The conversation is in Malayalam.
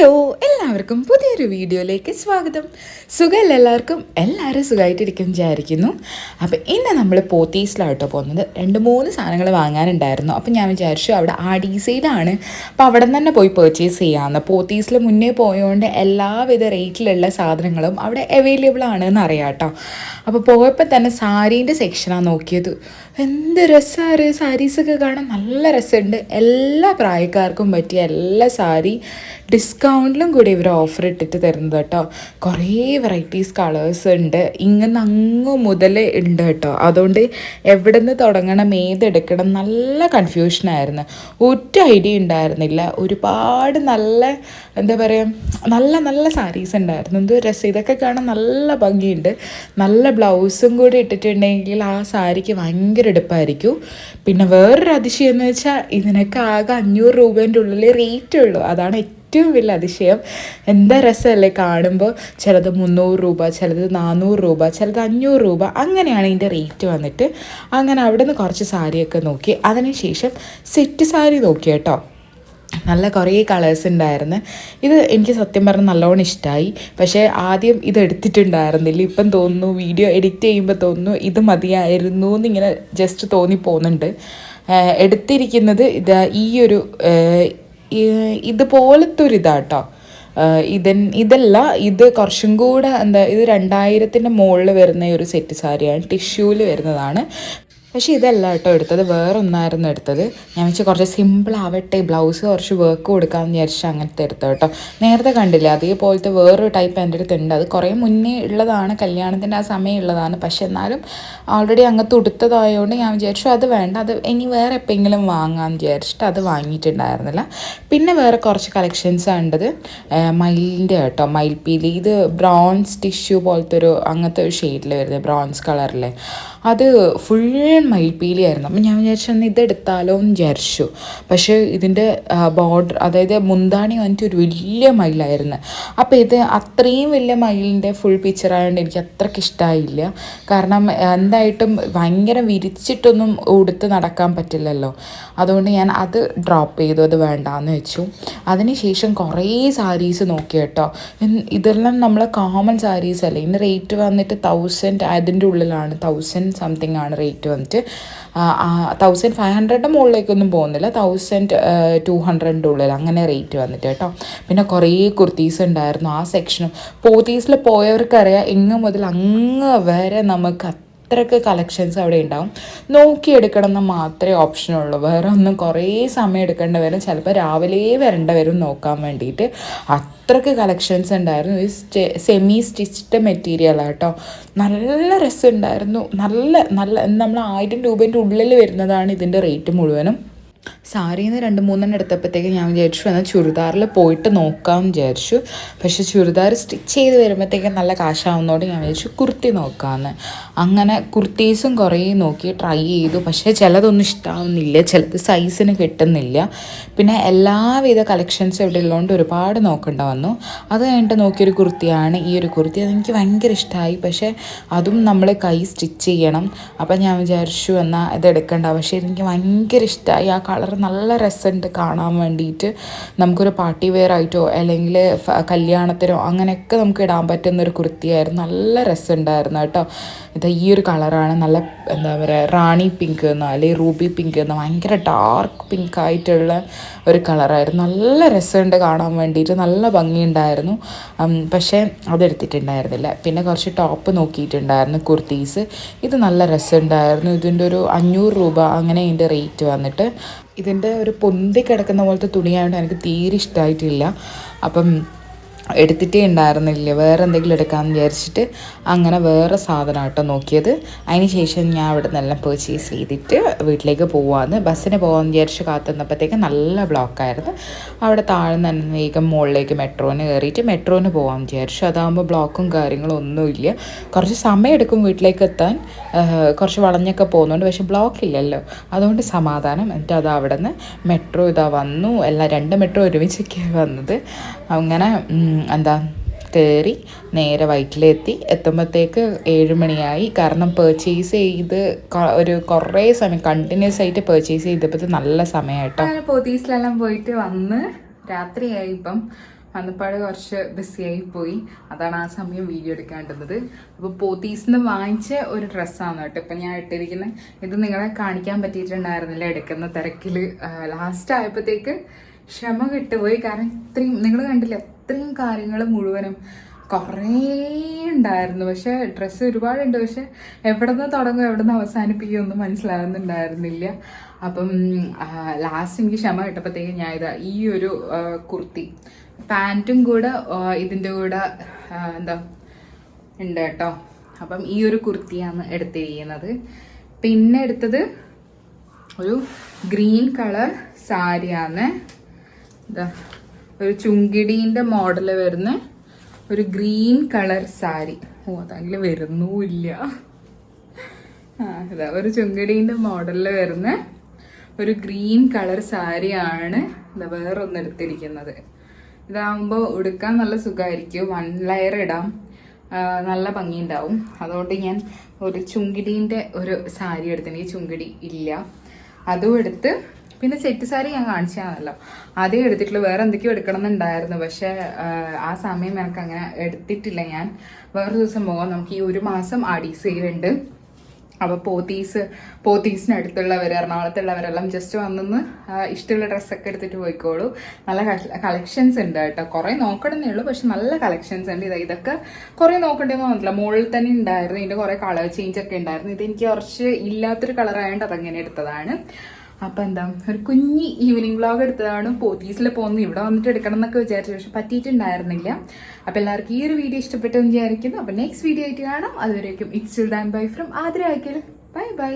ഹലോ എല്ലാവർക്കും പുതിയൊരു വീഡിയോയിലേക്ക് സ്വാഗതം. സുഖമല്ല എല്ലാവർക്കും? എല്ലാവരും സുഖമായിട്ടിരിക്കും വിചാരിക്കുന്നു. അപ്പോൾ ഇന്ന് നമ്മൾ പോത്തീസിലാട്ടോ പോകുന്നത്. രണ്ട് മൂന്ന് സാധനങ്ങൾ വാങ്ങാനുണ്ടായിരുന്നു. അപ്പോൾ ഞാൻ വിചാരിച്ചു അവിടെ ആഡീസയിലാണ് അപ്പോൾ അവിടെ തന്നെ പോയി പർച്ചേസ് ചെയ്യാമെന്ന് പോത്തീസിൽ മുന്നേ പോയതുകൊണ്ട് എല്ലാവിധ റേറ്റിലുള്ള സാധനങ്ങളും അവിടെ അവൈലബിൾ ആണെന്ന് അറിയാം കേട്ടോ അപ്പോൾ പോയപ്പോൾ തന്നെ സാരീന്റെ സെക്ഷനാണ് നോക്കിയത്. എന്ത് രസമാണ് സാരീസൊക്കെ കാണാൻ നല്ല രസമുണ്ട്. എല്ലാ പ്രായക്കാർക്കും പറ്റിയ എല്ലാ സാരി ഡിസ്കൗണ്ടിലും കൂടി ഇവർ ഓഫർ ഇട്ടിട്ട് തരുന്നത് കേട്ടോ. കുറേ വെറൈറ്റീസ് കളേഴ്സ് ഉണ്ട്. ഇങ്ങനെ അങ്ങ് മുതൽ ഉണ്ട് കേട്ടോ. അതുകൊണ്ട് എവിടെ നിന്ന് തുടങ്ങണം ഏതെടുക്കണം നല്ല കൺഫ്യൂഷനായിരുന്നു ഒറ്റ ഐഡിയ ഉണ്ടായിരുന്നില്ല. ഒരുപാട് നല്ല എന്താ പറയുക നല്ല നല്ല സാരീസ് ഉണ്ടായിരുന്നു. എന്തോ രസം. ഇതൊക്കെ കാണാൻ നല്ല ഭംഗിയുണ്ട്. നല്ല ബ്ലൗസും കൂടി ഇട്ടിട്ടുണ്ടെങ്കിൽ ആ സാരിക്ക് ഭയങ്കര എടുപ്പായിരിക്കും. പിന്നെ വേറൊരു അതിശയം എന്ന് വെച്ചാൽ ഇതിനൊക്കെ ആകെ അഞ്ഞൂറ് രൂപേന്റെ ഉള്ളിൽ റേറ്റ് ഉള്ളൂ. അതാണ് ഏറ്റവും വലിയ അതിശയം. എന്താ രസമല്ലേ കാണുമ്പോൾ ചിലത് മുന്നൂറ് രൂപ ചിലത് നാനൂറ് രൂപ ചിലത് അഞ്ഞൂറ് രൂപ. അങ്ങനെയാണ് ഇതിന്റെ റേറ്റ് വന്നിട്ട്. അങ്ങനെ അവിടെ നിന്ന് കുറച്ച് സാരിയൊക്കെ നോക്കി. അതിനുശേഷം സെറ്റ് സാരി നോക്കി കേട്ടോ നല്ല കുറേ കളേഴ്സ് ഉണ്ടായിരുന്നു. ഇത് എനിക്ക് സത്യം പറഞ്ഞാൽ നല്ലോണം ഇഷ്ടമായി പക്ഷേ ആദ്യം ഇത് എടുത്തിട്ടുണ്ടായിരുന്നില്ല. ഇപ്പം തോന്നുന്നു വീഡിയോ എഡിറ്റ് ചെയ്യുമ്പോൾ തോന്നുന്നു ഇത് മതിയായിരുന്നു എന്നിങ്ങനെ ജസ്റ്റ് തോന്നി പോകുന്നുണ്ട് എടുത്തിരിക്കുന്നത് ഇത് ഈ ഒരു ഇതുപോലത്തെ ഒരു ഇതാട്ടോ ഇതൻ ഇതല്ല ഇത് കുറച്ചും കൂടെ എന്താ ഇത് രണ്ടായിരത്തിന്റെ മുകളിൽ വരുന്ന ഒരു സെറ്റ് സാരിയാണ്. ടിഷ്യൂവിൽ വരുന്നതാണ്. പക്ഷേ ഇതല്ല കേട്ടോ എടുത്തത്. വേറെ ഒന്നായിരുന്നു എടുത്തത്. ഞാൻ വെച്ചാൽ കുറച്ച് സിമ്പിൾ ആവട്ടെ ബ്ലൗസ് കുറച്ച് വർക്ക് കൊടുക്കാമെന്ന് വിചാരിച്ച് അങ്ങനത്തെ എടുത്തോ കേട്ടോ. നേരത്തെ കണ്ടില്ല അതേപോലത്തെ വേറൊരു ടൈപ്പ് എന്റെ അടുത്ത് ഉണ്ട്. അത് കുറേ മുന്നേ ഉള്ളതാണ് കല്യാണത്തിന്റെ ആ സമയം ഉള്ളതാണ്. പക്ഷെ എന്നാലും ഓൾറെഡി അങ്ങനത്തെ ഉടുത്തതായതുകൊണ്ട് ഞാൻ വിചാരിച്ചു അത് വേണ്ട അത് ഇനി വേറെ എപ്പോഴെങ്കിലും വാങ്ങാമെന്ന് വിചാരിച്ചിട്ട് അത് വാങ്ങിയിട്ടുണ്ടായിരുന്നില്ല. പിന്നെ വേറെ കുറച്ച് കളക്ഷൻസ് കണ്ടത് മയിലിന്റെ കേട്ടോ മയിൽപ്പീലി. ഇത് ബ്രോൺസ് ടിഷ്യൂ പോലത്തെ ഒരു അങ്ങനത്തെ ഒരു ഷെയ്ഡിൽ വരുന്നത് ബ്രോൺസ് കളറിലെ അത് ഫുൾ മയിൽപ്പീലി ആയിരുന്നു. അപ്പം ഞാൻ വിചാരിച്ചു ഇത് ഇതെടുത്താലോ എന്ന് വിചാരിച്ചു. പക്ഷേ ഇതിന്റെ ബോർഡർ അതായത് മുന്താണി വന്നിട്ട് ഒരു വലിയ മയിലായിരുന്നു അപ്പോൾ ഇത് അത്രയും വലിയ മയിലിന്റെ ഫുൾ പിക്ചർ ആയതുകൊണ്ട് എനിക്ക് അത്രയ്ക്ക് ഇഷ്ടമായില്ല കാരണം എന്തായിട്ടും ഭയങ്കര വിരിച്ചിട്ടൊന്നും ഉടുത്ത് നടക്കാൻ പറ്റില്ലല്ലോ. അതുകൊണ്ട് ഞാൻ അത് ഡ്രോപ്പ് ചെയ്തു. അത് വേണ്ടാന്ന് വെച്ചു. അതിനുശേഷം കുറേ സാരീസ് നോക്കി കേട്ടോ. ഇതെല്ലാം നമ്മളെ കോമൺ സാരീസ് അല്ലേ? ഇന്ന് റേറ്റ് വന്നിട്ട് തൗസൻഡ് അതിന്റെ ഉള്ളിലാണ്. തൗസൻഡ് സംതിങ് ആണ് റേറ്റ് വന്നിട്ട്. തൗസൻഡ് ഫൈവ് ഹൺഡ്രഡിന്റെ മുകളിലേക്കൊന്നും പോകുന്നില്ല. തൗസൻഡ് ടു ഹൺഡ്രഡിന്റെ ഉള്ളിൽ അങ്ങനെ റേറ്റ് വന്നിട്ട് കേട്ടോ. പിന്നെ കുറേ കുർത്തീസ് ഉണ്ടായിരുന്നു ആ സെക്ഷനും പോത്തീസിൽ പോയവർക്കറിയാം ഇങ്ങ് മുതൽ അങ്ങ് വരെ നമുക്ക് അത്രയ്ക്ക് കളക്ഷൻസ് അവിടെ ഉണ്ടാവും. നോക്കിയെടുക്കണം എന്ന് മാത്രമേ ഓപ്ഷനുള്ളൂ വേറെ ഒന്നും കുറേ സമയം എടുക്കേണ്ട വരും. ചിലപ്പോൾ രാവിലെ വരേണ്ട വരും നോക്കാൻ വേണ്ടിയിട്ട്. അത്രയ്ക്ക് കളക്ഷൻസ് ഉണ്ടായിരുന്നു. ഈ സ്റ്റെ സെമി സ്റ്റിച്ച്ഡ് മെറ്റീരിയൽ കേട്ടോ നല്ല രസമുണ്ടായിരുന്നു. നല്ല നല്ല നമ്മൾ ആയിരം രൂപേന്റെ ഉള്ളിൽ വരുന്നതാണ് ഇതിന്റെ റേറ്റ് മുഴുവനും. സാരിയിൽ നിന്ന് രണ്ട് മൂന്നെണ്ണം എടുത്തപ്പോഴത്തേക്ക് ഞാൻ വിചാരിച്ചു എന്നാൽ ചുരിദാറിൽ പോയിട്ട് നോക്കാം വിചാരിച്ചു. പക്ഷേ ചുരിദാർ സ്റ്റിച്ച് ചെയ്ത് വരുമ്പോഴത്തേക്കും നല്ല കാശാവുന്നതുകൊണ്ട് ഞാൻ വിചാരിച്ചു കുർത്തി നോക്കാമെന്ന് അങ്ങനെ കുർത്തീസും കുറേ നോക്കി ട്രൈ ചെയ്തു. പക്ഷേ ചിലതൊന്നും ഇഷ്ടമാവുന്നില്ല ചിലത് സൈസിന് കിട്ടുന്നില്ല. പിന്നെ എല്ലാവിധ കളക്ഷൻസ് ഇവിടെ ഉള്ളതുകൊണ്ട് ഒരുപാട് നോക്കേണ്ട വന്നു. അത് കഴിഞ്ഞിട്ട് നോക്കിയൊരു കുർത്തിയാണ് ഈ ഒരു കുർത്തി അതെനിക്ക് ഭയങ്കര ഇഷ്ടമായി പക്ഷേ അതും നമ്മൾ കൈ സ്റ്റിച്ച് ചെയ്യണം. അപ്പം ഞാൻ വിചാരിച്ചു എന്നാൽ ഇത് എടുക്കണ്ട പക്ഷേ എനിക്ക് ഭയങ്കര ഇഷ്ടമായി ആ കളർ നല്ല രസമുണ്ട് കാണാൻ വേണ്ടിയിട്ട്. നമുക്കൊരു പാർട്ടി വെയർ ആയിട്ടോ അല്ലെങ്കിൽ കല്യാണത്തിനോ അങ്ങനെയൊക്കെ നമുക്ക് ഇടാൻ പറ്റുന്ന ഒരു കുർത്തിയായിരുന്നു. നല്ല രസമുണ്ടായിരുന്നു കേട്ടോ. ഇത് ഈ ഒരു കളറാണ് നല്ല എന്താ പറയുക റാണി പിങ്ക് എന്നോ അല്ലെങ്കിൽ റൂബി പിങ്ക് എന്നോ ഭയങ്കര ഡാർക്ക് പിങ്ക് ആയിട്ടുള്ള ഒരു കളറായിരുന്നു നല്ല രസമുണ്ട് കാണാൻ വേണ്ടിയിട്ട്. നല്ല ഭംഗിയുണ്ടായിരുന്നു. പക്ഷേ അതെടുത്തിട്ടുണ്ടായിരുന്നില്ല. പിന്നെ കുറച്ച് ടോപ്പ് നോക്കിയിട്ടുണ്ടായിരുന്നു കുർത്തീസ്. ഇത് നല്ല രസമുണ്ടായിരുന്നു. ഇതിന്റെ ഒരു അഞ്ഞൂറ് രൂപ അങ്ങനെ ഇതിന്റെ റേറ്റ് വന്നിട്ട്. ഇതിന്റെ ഒരു പൊന്തി കിടക്കുന്ന പോലത്തെ തുണിയായതുകൊണ്ട് എനിക്ക് തീരെ ഇഷ്ടമായിട്ടില്ല അപ്പം എടുത്തിട്ടേ ഉണ്ടായിരുന്നില്ല. വേറെ എന്തെങ്കിലും എടുക്കാമെന്ന് വിചാരിച്ചിട്ട് അങ്ങനെ വേറെ സാധനം കേട്ടോ നോക്കിയത്. അതിന് ശേഷം ഞാൻ അവിടെ നിന്നെല്ലാം പർച്ചേസ് ചെയ്തിട്ട് വീട്ടിലേക്ക് പോവാന്ന്. ബസ്സിന് പോകാമെന്ന് വിചാരിച്ച് കാത്തുന്നപ്പോഴത്തേക്ക് നല്ല ബ്ലോക്കായിരുന്നു അവിടെ താഴെ നിന്ന് വേഗം മുകളിലേക്ക് മെട്രോന് കയറിയിട്ട് മെട്രോന് പോകാമെന്ന് വിചാരിച്ചു. അതാകുമ്പോൾ ബ്ലോക്കും കാര്യങ്ങളും ഒന്നുമില്ല കുറച്ച് സമയം എടുക്കും വീട്ടിലേക്ക് എത്താൻ. കുറച്ച് വളഞ്ഞൊക്കെ പോകുന്നുണ്ട്. പക്ഷെ ബ്ലോക്ക് ഇല്ലല്ലോ. അതുകൊണ്ട് സമാധാനം. എന്നിട്ട് അത് അവിടെ നിന്ന് മെട്രോ ഇതാ വന്നു. എല്ലാ രണ്ട് മെട്രോ ഒരുമിച്ചൊക്കെയാണ് വന്നത്. അങ്ങനെ എന്താ കയറി നേരെ വൈറ്റിലെത്തി എത്തുമ്പോഴത്തേക്ക് മണിയായി. കാരണം പർച്ചേസ് ചെയ്ത് ഒരു കുറേ സമയം കണ്ടിന്യൂസ് ആയിട്ട് പർച്ചേസ് ചെയ്തപ്പോൾ നല്ല സമയമായിട്ടോ അങ്ങനെ പോയിട്ട് വന്ന് രാത്രിയായി ഇപ്പം. വന്നപ്പാട് കുറച്ച് ബിസിയായി പോയി. അതാണ് ആ സമയം വീഡിയോ എടുക്കേണ്ടത് അപ്പോൾ പോത്തീസിന്ന് വാങ്ങിച്ച ഒരു ഡ്രസ്സാണ് കേട്ടോ ഇപ്പം ഞാൻ ഇട്ടിരിക്കുന്ന ഇത് നിങ്ങളെ കാണിക്കാൻ പറ്റിയിട്ടുണ്ടായിരുന്നില്ല എടുക്കുന്ന തിരക്കിൽ ലാസ്റ്റ് ആയപ്പോഴത്തേക്ക് ക്ഷമ കിട്ടുപോയി. കാരണം ഇത്രയും നിങ്ങൾ കണ്ടില്ല ഇത്രയും കാര്യങ്ങൾ മുഴുവനും കുറേ ഉണ്ടായിരുന്നു. പക്ഷെ ഡ്രസ്സ് ഒരുപാടുണ്ട്. പക്ഷെ എവിടെ നിന്ന് തുടങ്ങും എവിടെ നിന്ന് അവസാനിപ്പിക്കും ഒന്നും മനസ്സിലാകുന്നുണ്ടായിരുന്നില്ല അപ്പം ലാസ്റ്റ് എനിക്ക് ക്ഷമ കിട്ടപ്പോഴത്തേക്ക് ഞാൻ ഇതാ ഈ ഒരു കുർത്തി പാന്റും കൂടെ ഇതിന്റെ കൂടെ എന്താ ഉണ്ട് കേട്ടോ. അപ്പം ഈ ഒരു കുർത്തിയാണ് എടുത്തിരിക്കുന്നത്. പിന്നെ എടുത്തത് ഒരു ഗ്രീൻ കളർ സാരിയാണ്. ഇതാ ഒരു ചുങ്കിടീന്റെ മോഡൽ വരുന്ന ഒരു ഗ്രീൻ കളർ സാരി ഓ അതല്ല വരുന്നുമില്ല ആ ഇതാ ഒരു ചുങ്കിടീന്റെ മോഡലിൽ വരുന്ന ഒരു ഗ്രീൻ കളർ സാരിയാണ് ഇതാ വേറൊന്ന് എടുത്തിരിക്കുന്നത്. ഇതാകുമ്പോൾ ഉടുക്കാൻ നല്ല സുഖമായിരിക്കും വൺ ലെയർ ഇടാം. നല്ല ഭംഗിയുണ്ടാവും. അതുകൊണ്ട് ഞാൻ ഒരു ചുങ്കിടീന്റെ ഒരു സാരി എടുത്തു എനിക്ക് ചുങ്കിടി ഇല്ല. അതും എടുത്ത് പിന്നെ സെറ്റ് സാരി ഞാൻ കാണിച്ചാണല്ലോ. ആദ്യം എടുത്തിട്ടുള്ള വേറെ എന്തൊക്കെയോ എടുക്കണം എന്നുണ്ടായിരുന്നു പക്ഷെ ആ, സമയം എനിക്ക് അങ്ങനെ എടുത്തിട്ടില്ല ഞാൻ. വേറെ ദിവസം പോകാം. നമുക്ക് ഈ ഒരു മാസം ആടി സെയിലുണ്ട് അപ്പോൾ പോത്തീസ് പോത്തീസിന് അടുത്തുള്ളവർ എറണാകുളത്തുള്ളവരെല്ലാം ജസ്റ്റ് വന്നെന്ന് ഇഷ്ടമുള്ള ഡ്രസ്സൊക്കെ എടുത്തിട്ട് പോയിക്കോളൂ. നല്ല കളക്ഷൻസ് ഉണ്ട് കേട്ടോ. കുറേ നോക്കണമെന്നേ ഉള്ളൂ. പക്ഷെ നല്ല കളക്ഷൻസ് ഉണ്ട്. ഇത് ഇതൊക്കെ കുറേ നോക്കണ്ടെന്ന് തോന്നില്ല മുകളിൽ തന്നെ ഉണ്ടായിരുന്നു. ഇതിന്റെ കുറേ കളർ ചേഞ്ച് ഒക്കെ ഉണ്ടായിരുന്നു. ഇത് എനിക്ക് കുറച്ച് ഇല്ലാത്തൊരു കളറായതുകൊണ്ട് അതങ്ങനെ എടുത്തതാണ്. അപ്പം എന്താ ഒരു കുഞ്ഞി ഈവനിങ് വ്ളോഗ് എടുത്തതാണ്. പോത്തീസിൽ പോകുന്നത് ഇവിടെ വന്നിട്ട് എടുക്കണം എന്നൊക്കെ വിചാരിച്ചു. പക്ഷെ പറ്റിയിട്ടുണ്ടായിരുന്നില്ല. അപ്പം എല്ലാവർക്കും ഈ ഒരു വീഡിയോ ഇഷ്ടപ്പെട്ടെന്ന് വിചാരിക്കുന്നു. അപ്പം നെക്സ്റ്റ് വീഡിയോ ആയിട്ട് കാണാം. അതുവരേക്കും it's done bye from Athira അയക്കൽ bye by